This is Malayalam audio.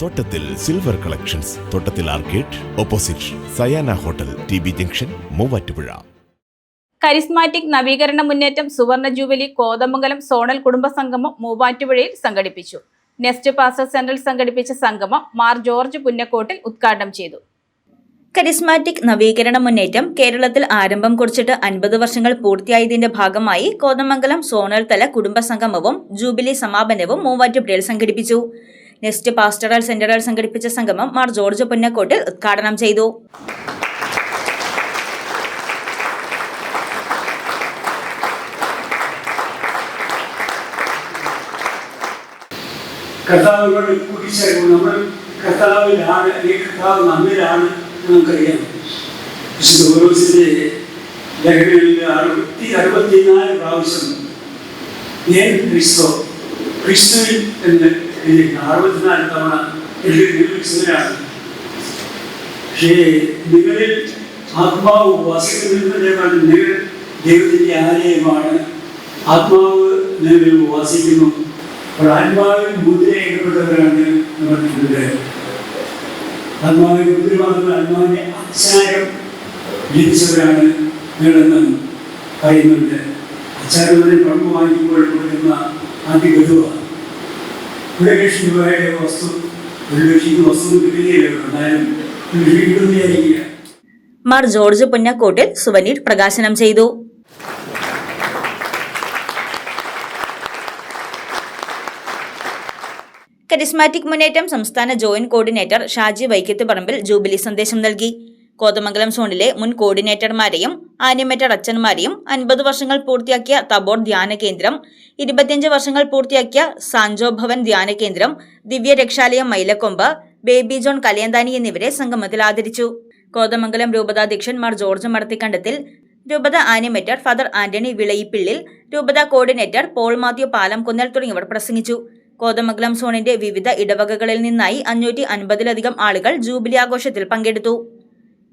തോട്ടത്തിൽ സിൽവർ കളക്ഷൻസ് തോട്ടത്തിൽ arcade opposite Sayana hotel T B junction Muvattupuzha. Charismatic നവീകരണ മുന്നേറ്റം സുവർണ ജൂബിലി കോതമംഗലം സോണൽ കുടുംബ സംഗമം മൂവാറ്റുപുഴയിൽ സംഘടിപ്പിച്ചു. നെസ്റ്റ് പാസ്റ്റർ സെന്ററിൽ സംഘടിപ്പിച്ച സംഗമം മാർ ജോർജ് പുന്നക്കോട്ടിൽ ഉദ്ഘാടനം ചെയ്തു. കരിസ്മാറ്റിക് നവീകരണ മുന്നേറ്റം കേരളത്തിൽ ആരംഭം കുറിച്ചിട്ട് അൻപത് വർഷങ്ങൾ പൂർത്തിയായതിന്റെ ഭാഗമായി കോതമംഗലം സോണൽ തല കുടുംബ സംഗമവും ജൂബിലി സമാപനവും മൂവാറ്റുപുഴയിൽ സംഘടിപ്പിച്ചു. നെസ്റ്റ് പാസ്റ്ററൽ സെന്ററിൽ സംഘടിപ്പിച്ച സംഗമം മാർ ജോർജ് പുന്നക്കോട്ടിൽ ഉദ്ഘാടനം ചെയ്തു. കർത്താവിനോട് കൂട്ടിച്ചേർക്കും നമ്മൾ കർത്താവിലാണ് അല്ലെങ്കിൽ കർത്താവ് നമ്മിലാണ് നമുക്കറിയാം. വിശുദ്ധ ഓരോസിന്റെ അറുപത്തി അറുപത്തിനാല് പ്രാവശ്യം ക്രിസ്തു ക്രിസ്തുവിൽ എന്ന് എഴുതിയിരിക്കുന്നു അറുപത്തിനാല് തവണ എഴുതി പക്ഷേ നിങ്ങളിൽ ആത്മാവ് വസിക്കുന്നതിനേക്കാൾ നിങ്ങൾ ദൈവത്തിന്റെ ആലയമാണ്. ആത്മാവ് നിങ്ങളിൽ വസിക്കുന്നു. അപ്പോൾ ആത്മാവിൽ മുദ്രയിടപ്പെട്ടവരാണ് നമ്മൾ ആത്മാവിൽ മുദ്ര മാത്രമല്ല ആത്മാവിന്റെ അച്ചാരം ലഭിച്ചവരാണ് നിങ്ങളെന്നും പറയുന്നുണ്ട്. അച്ചാരം പങ്ക് വാങ്ങിക്കുമ്പോൾ കൊടുക്കുന്ന ആദ്യ രൂപയുടെ വസ്തു ലക്ഷം വസ്തു കിട്ടുകയില്ല എന്നാലും കിട്ടുന്നതായിരിക്കില്ല മാർ ജോർജ് പുന്നക്കോട്ടിൽ സുവനീർ പ്രകാശനം ചെയ്തു. കരിസ്മാറ്റിക് മുന്നേറ്റം സംസ്ഥാന ജോയിന്റ് കോർഡിനേറ്റർ ഷാജി വൈക്കത്ത് പറമ്പിൽ ജൂബിലി സന്ദേശം നൽകി. കോതമംഗലം സോണിലെ മുൻ കോർഡിനേറ്റർമാരെയും ആനിമേറ്റഡ് അച്ഛന്മാരെയും അൻപത് വർഷങ്ങൾ പൂർത്തിയാക്കിയ തബോർ ധ്യാന കേന്ദ്രം ഇരുപത്തിയഞ്ച് വർഷങ്ങൾ പൂർത്തിയാക്കിയ സാഞ്ചോ ഭവൻ ധ്യാന കേന്ദ്രം ദിവ്യ രക്ഷാലയം മൈലക്കൊമ്പ് ബേബി ജോൺ കലയന്താനി എന്നിവരെ സംഗമത്തിൽ ആദരിച്ചു. കോതമംഗലം രൂപതാധ്യക്ഷൻ മാർ ജോർജ് മടത്തിക്കണ്ടത്തിൽ രൂപത ആനിമേറ്റർ ഫാദർ ആന്റണി വിളയിപ്പിള്ളിൽ രൂപത കോർഡിനേറ്റർ പോൾ മാത്യു പാലം കുന്നൽ തുടങ്ങിയവർ പ്രസംഗിച്ചു. കോതമംഗലം സോണിന്റെ വിവിധ ഇടവകകളിൽ നിന്നായി അഞ്ഞൂറ്റി അൻപതിലധികം ആളുകൾ ജൂബിലി ആഘോഷത്തിൽ പങ്കെടുത്തു.